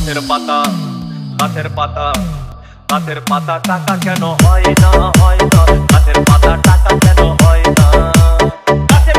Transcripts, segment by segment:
গাছের পাতা গাছের পাতা গাছের পাতা টাকা কেন হয় না হয় না? গাছের পাতা টাকা কেন হয় না? গাছের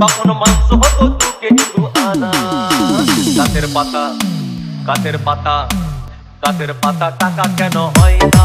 তখন মাংস হতো দু কেজি দু আনা পাতা কাতের পাতা গাছের পাতা টাকা কেন হয় না?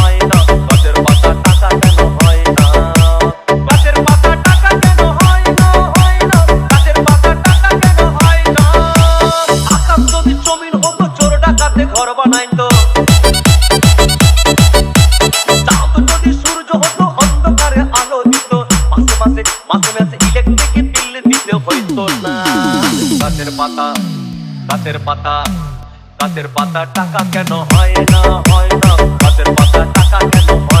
জমিন হতো চোর ডাকাতে ঘর বানাইতো। ইলেকট্রিক বিল দিতে হইতো না। গাছের পাতা গাছের পাতা গাছের পাতা টাকা কেন হয় না হয় না। গাছের পাতা টাকা কেন হয়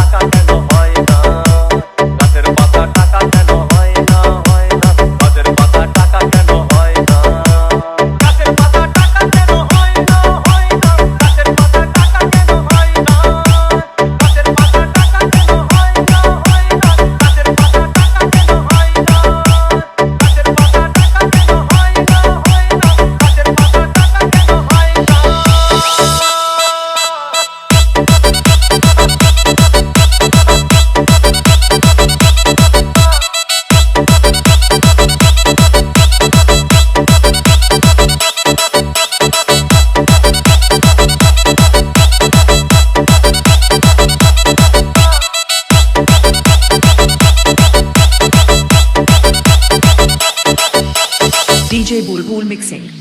बुलबुल मिक्सिंग।